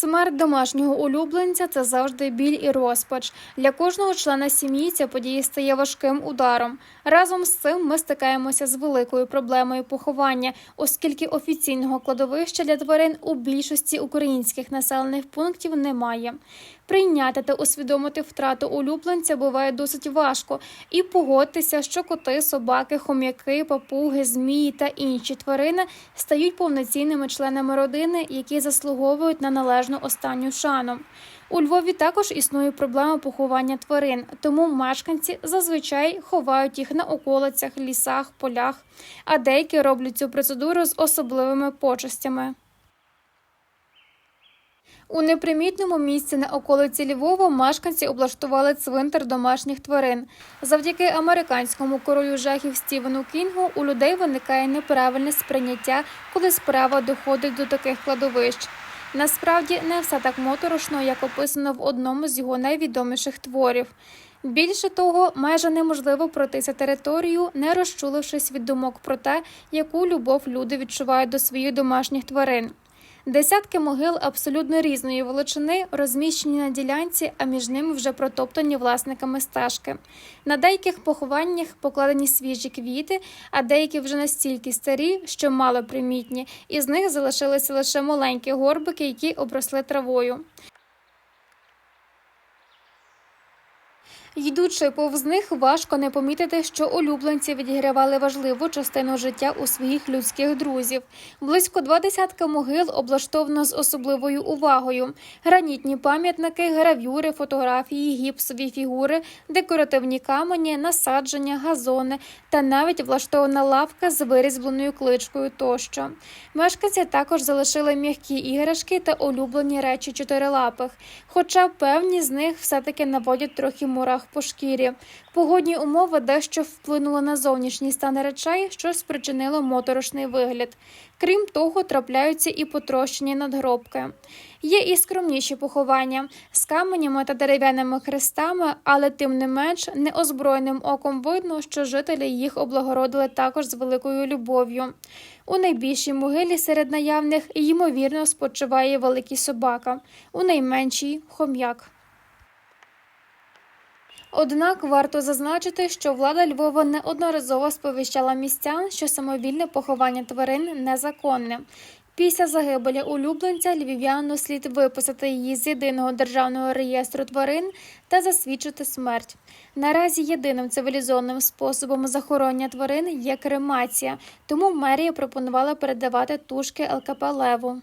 Смерть домашнього улюбленця це завжди біль і розпач. Для кожного члена сім'ї ця подія стає важким ударом. Разом з цим ми стикаємося з великою проблемою поховання, оскільки офіційного кладовища для тварин у більшості українських населених пунктів немає. Прийняти та усвідомити втрату улюбленця буває досить важко, і погодьтеся, що коти, собаки, хом'яки, папуги, змії та інші тварини стають повноцінними членами родини, які заслуговують на належну останню шану. У Львові також існує проблема поховання тварин, тому мешканці зазвичай ховають їх на околицях, лісах, полях, а деякі роблять цю процедуру з особливими почестями. У непримітному місці на околиці Львова мешканці облаштували цвинтар домашніх тварин. Завдяки американському королю жахів Стівену Кінгу у людей виникає неправильне сприйняття, коли справа доходить до таких кладовищ. Насправді не все так моторошно, як описано в одному з його найвідоміших творів. Більше того, майже неможливо пройтися територію, не розчулившись від думок про те, яку любов люди відчувають до своїх домашніх тварин. Десятки могил абсолютно різної величини розміщені на ділянці, а між ними вже протоптані власниками стежки. На деяких похованнях покладені свіжі квіти, а деякі вже настільки старі, що мало примітні, і з них залишилися лише маленькі горбики, які обросли травою. Йдучи повз них, важко не помітити, що улюбленці відігравали важливу частину життя у своїх людських друзів. Близько два десятка могил облаштовано з особливою увагою: гранітні пам'ятники, гравюри, фотографії, гіпсові фігури, декоративні камені, насадження, газони та навіть влаштована лавка з вирізбленою кличкою тощо. Мешканці також залишили м'які іграшки та улюблені речі чотирилапих, хоча певні з них все-таки наводять трохи мурах по шкірі. Погодні умови дещо вплинули на зовнішній стан речей, що спричинило моторошний вигляд. Крім того, трапляються і потрощені надгробки. Є і скромніші поховання з каменями та дерев'яними хрестами, але тим не менш неозброєним оком видно, що жителі їх облагородили також з великою любов'ю. У найбільшій могилі серед наявних ймовірно спочиває великий собака, у найменшій хом'як. Однак варто зазначити, що влада Львова неодноразово сповіщала містян, що самовільне поховання тварин незаконне. Після загибелі улюбленця львів'яну слід виписати її з єдиного державного реєстру тварин та засвідчити смерть. Наразі єдиним цивілізованим способом захоронення тварин є кремація, тому мерія пропонувала передавати тушки ЛКП Леву.